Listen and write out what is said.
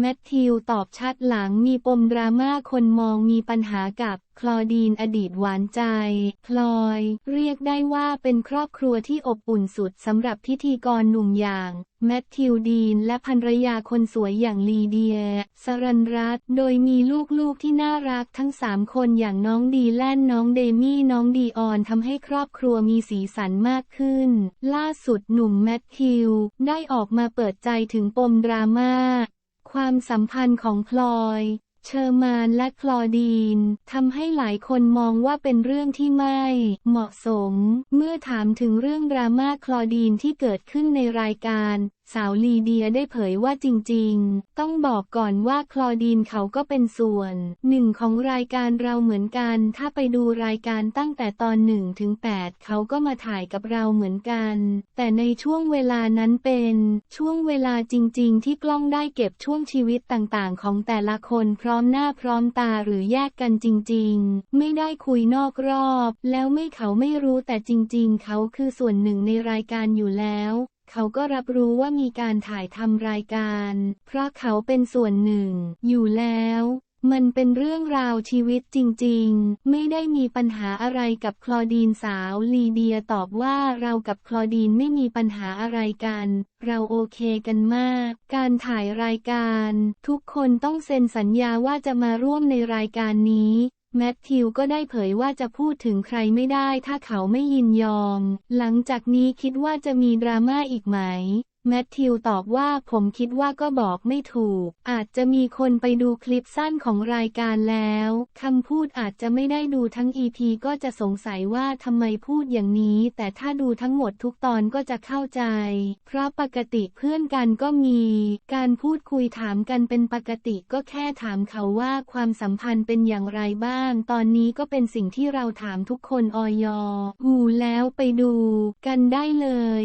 แมทธิวตอบชัดหลังมีปมดราม่าคนมองมีปัญหากับคลอดีนอดีตหวานใจ พลอย เรียกได้ว่าเป็นครอบครัวที่อบอุ่นสุดสำหรับพิธีกรหนุ่มอย่าง แมทธิวดีนและภรรยาคนสวยอย่างลีเดีย สรันรัตโดยมีลูกๆที่น่ารักทั้งสามคนอย่างน้องดีแลนน้องเดมี่น้องดีออนทำให้ครอบครัวมีสีสันมากขึ้น ล่าสุดหนุ่มแมทธิวได้ออกมาเปิดใจถึงปมดราม่า ความสัมพันธ์ของพลอย เชอร์มานและคลอดีนทำให้หลายคนมองว่าเป็นเรื่องที่ไม่ เหมาะสม เมื่อถามถึงเรื่องดราม่าคลอดีนที่เกิดขึ้นในรายการ สาวลีเดียได้เผยว่าจริงๆ ต้องบอกก่อนว่าคลอดีนเขาก็เป็นส่วน หนึ่งของรายการเราเหมือนกัน ถ้าไปดูรายการตั้งแต่ตอนหนึ่งถึง8เขาก็มาถ่ายกับเราเหมือนกัน แต่ในช่วงเวลานั้นเป็น ช่วงเวลาจริง ๆ ที่กล้องได้เก็บช่วงชีวิตต่างๆ ของแต่ละคนเพร้้อมหน้าพร้อมตาหรือแยกกันจริง ๆ ไม่ได้คุยนอกรอบ แล้วไม่เขาไม่รู้แต่จริง ๆ เขาคือส่วนหนึ่งในรายการอยู่แล้ว เขาก็รับรู้ว่ามีการถ่ายทำรายการ เพราะเขาเป็นส่วนหนึ่ง อยู่แล้ว มันเป็นเรื่องราวชีวิตจริงๆ ไม่ได้มีปัญหาอะไรกับคลอดีนสาวลีเดียตอบว่าเรากับคลอดีนไม่มีปัญหาอะไรกัน เราโอเคกันมาก การถ่ายรายการ ทุกคนต้องเซ็นสัญญาว่าจะมาร่วมในรายการนี้แมทธิวก็ได้เผยว่าจะพูดถึงใครไม่ได้ถ้าเขาไม่ยินยอม หลังจากนี้คิดว่าจะมีดราม่าอีกไหม แมทธิวตอบว่าผมคิดว่าก็บอกไม่ถูก อาจจะมีคนไปดูคลิปสั้นของรายการแล้วคำพูดอาจจะไม่ได้ดูทั้ง EP ก็จะสงสัยว่าทำไมพูดอย่างนี้ แต่ถ้าดูทั้งหมดทุกตอนก็จะเข้าใจ เพราะปกติเพื่อนกันก็มี การพูดคุยถามกันเป็นปกติก็แค่ถามเขาว่าความสัมพันธ์เป็นอย่างไรบ้าง ตอนนี้ก็เป็นสิ่งที่เราถามทุกคนออยหูแล้วไปดู กันได้เลย